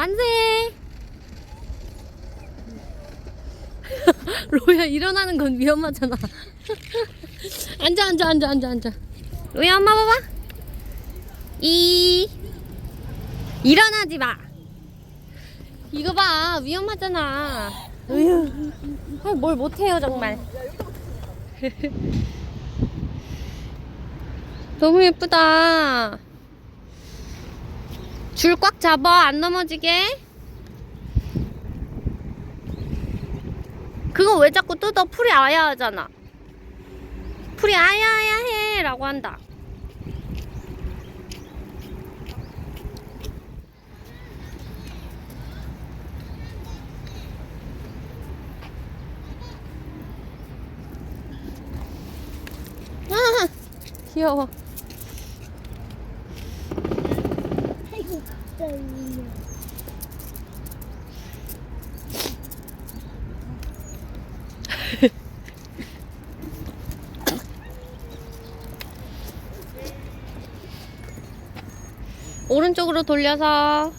만세! 로야 일어나는 건 위험하잖아. 앉아 앉아 앉아 앉아 앉아. 로야 엄마 봐봐. 이 일어나지 마. 이거 봐 위험하잖아. 아, 뭘 못해요 정말. 너무 예쁘다. 줄 꽉 잡아 안 넘어지게. 그거 왜 자꾸 뜯어? 풀이 아야 하잖아. 풀이 아야 아야 해 라고 한다. 아, 귀여워. 아이고, 떨려. 오른쪽으로 돌려서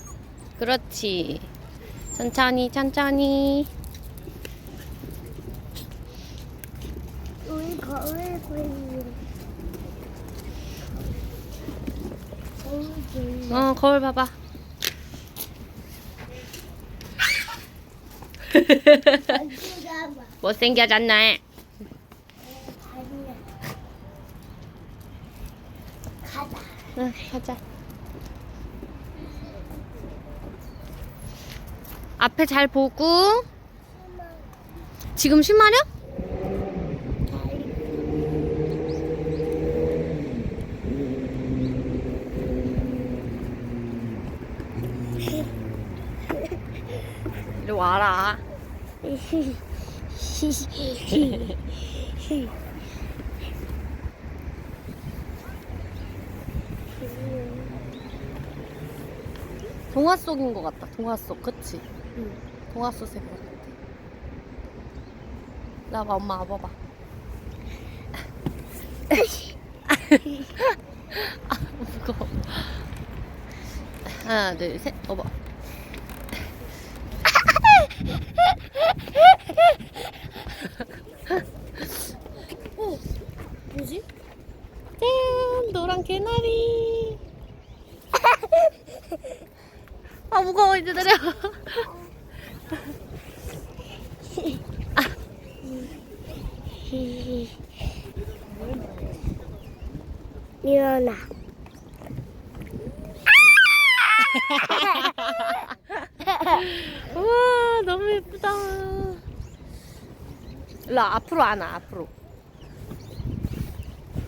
그렇지 천천히 천천히 우리 거울 보이는. 거울 보이는. 어 거울 봐봐 앉아봐. 가자. 응 가자 앞에 잘 보고 지금 쉴마려? 이리 와라. 동화 속인 것 같다. 동화 속 그치? 응. 동화 속 색깔 같아. 나봐 엄마 와봐봐. 아 무거워. 하나 둘 셋. 어봐 어, 뭐지? 짠 노란 개나리 아 무거워 이제 내려 일어나. 우와 너무 예쁘다. 일로 와, 앞으로 안아 앞으로.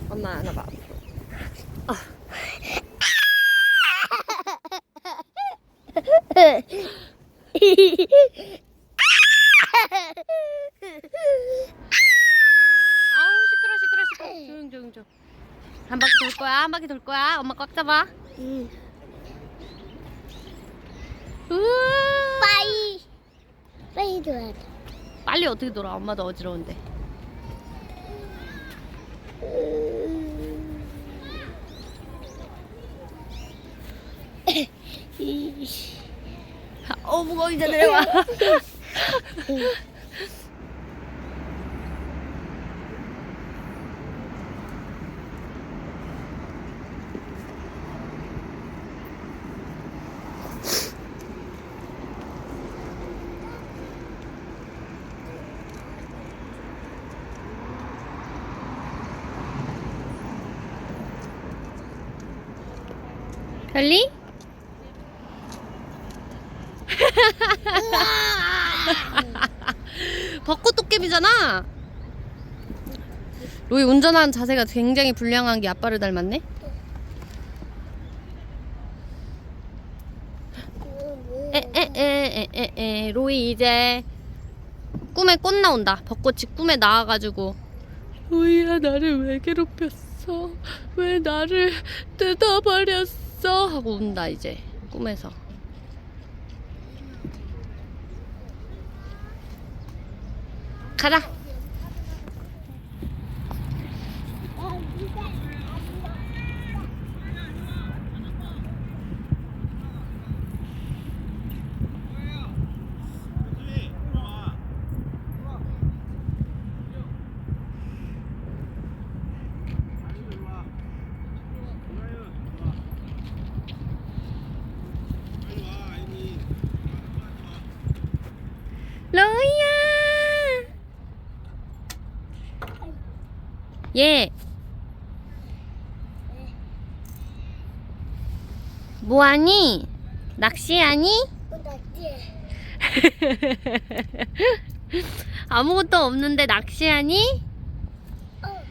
엄마 안아봐 앞으로. 아. 아우 시끄러 시끄러 시끄러. 조용 조용 조용 한 바퀴 돌 거야? 한 바퀴 돌 거야? 엄마 꽉 잡아. 응. 빠이. 빠이 돌아. 빨리 어떻게 돌아? 엄마도 어지러운데. 어 무거워 이제 내려와 별리? 벚꽃 도깨비잖아. 로이 운전하는 자세가 굉장히 불량한 게 아빠를 닮았네. 에에에에에 로이 이제 꿈에 꽃 나온다. 벚꽃이 꿈에 나와가지고 로이야 나를 왜 괴롭혔어? 왜 나를 뜯어버렸어? 하고 운다 이제 꿈에서. 가라. 얘. 뭐하니? 낚시하니? 아무것도 없는데 낚시하니? 어.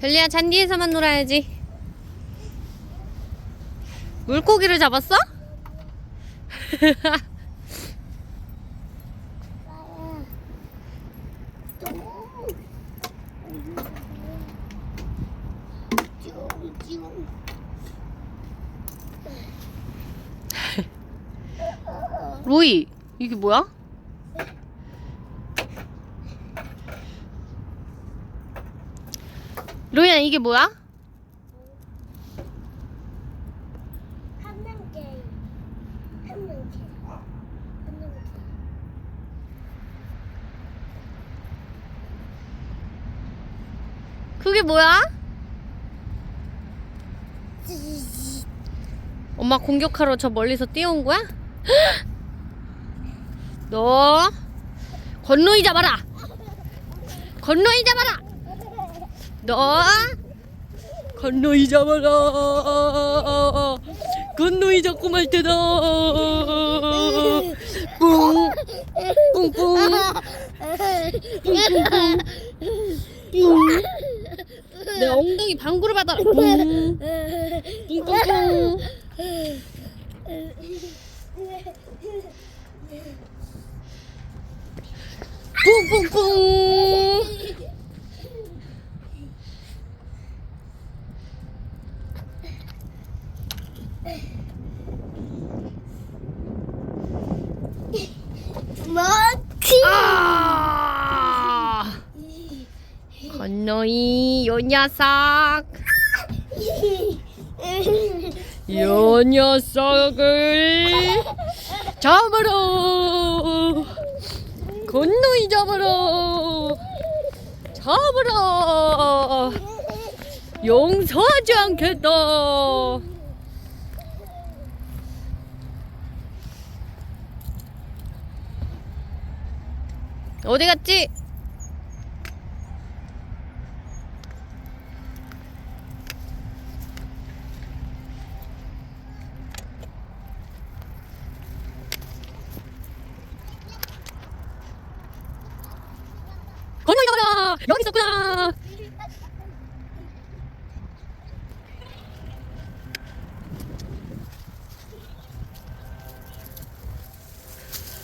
별리야 잔디에서만 놀아야지. 물고기를 잡았어? 나야. 쭉, 쭉. 로이 이게 뭐야? 로이야 이게 뭐야? 그게 뭐야? 엄마 공격하러 저 멀리서 뛰어온 거야? 너 건노이 잡아라. 건노이 잡아라. 너 건노이 잡아라. 건노이 잡고 말 때다. 뿡 뿡뿡 뿡. 내 엉덩이 방구를 받아라. 뿡 뿡뿡뿡. 뿡뿡뿡. 먹기. 아! 건노이 요 녀석 요 녀석을 잡으러 건노이 잡으러 잡으러 용서하지 않겠다 어디 갔지? 건너이 가라 여기 있었구나.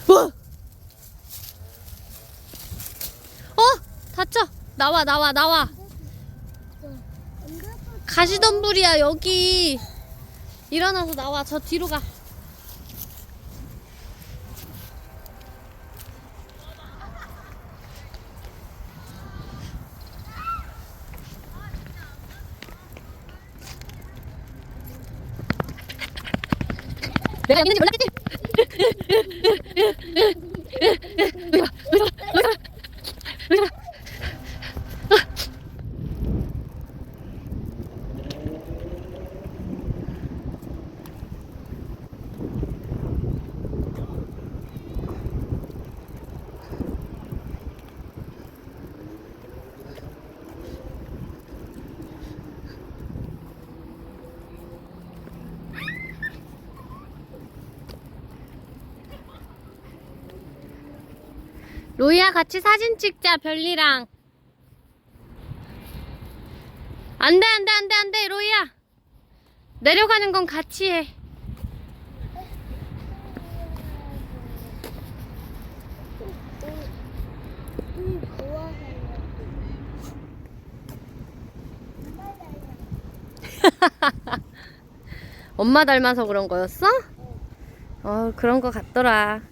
와! 어? 다쳐 나와 나와 나와. 가시던 불이야 여기. 일어나서 나와. 저 뒤로 가 내가 여기 있는지 몰랐겠지? 여기 봐, 여기 봐, 여기 봐, 여기 봐. 로이야 같이 사진 찍자 별리랑. 안돼 안돼 안돼 안돼 로이야. 내려가는 건 같이 해. 엄마 닮아서 그런 거였어? 어 그런 거 같더라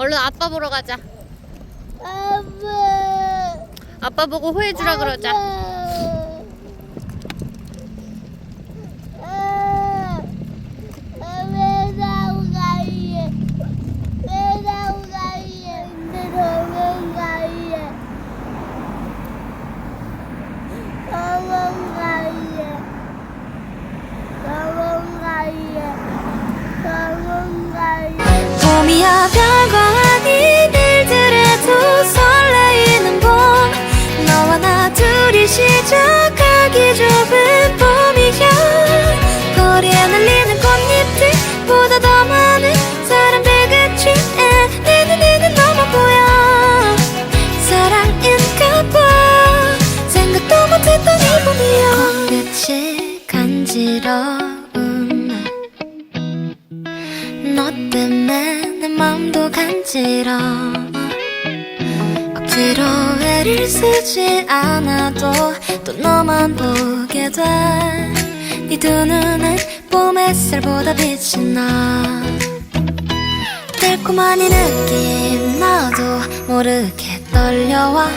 얼른 아빠 보러 가자. 아빠. 아빠 보고 호해주라 그러자 간지러운 너 때문에 내 맘도 간지러워 억지로 애를 쓰지 않아도 또 너만 보게 돼네 두 눈은 봄 햇살보다 빛이 나. 달콤한 이 느낌 나도 모르게 떨려와.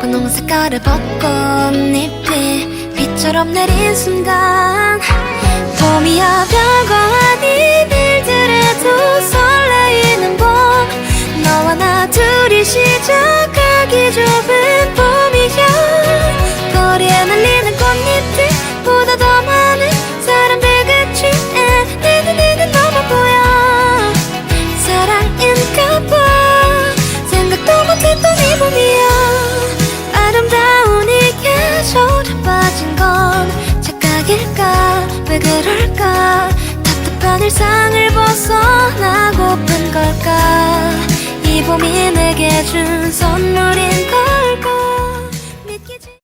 분홍 색깔의 벚꽃잎이 비처럼 내린 순간 봄이야 별거 아닌 일들에도 설레이는 봄 너와 나 둘이 시작하기 좋은 봄 그럴까? 답답한 일상을 벗어나고픈 걸까? 이 봄이 내게 준 선물인 걸까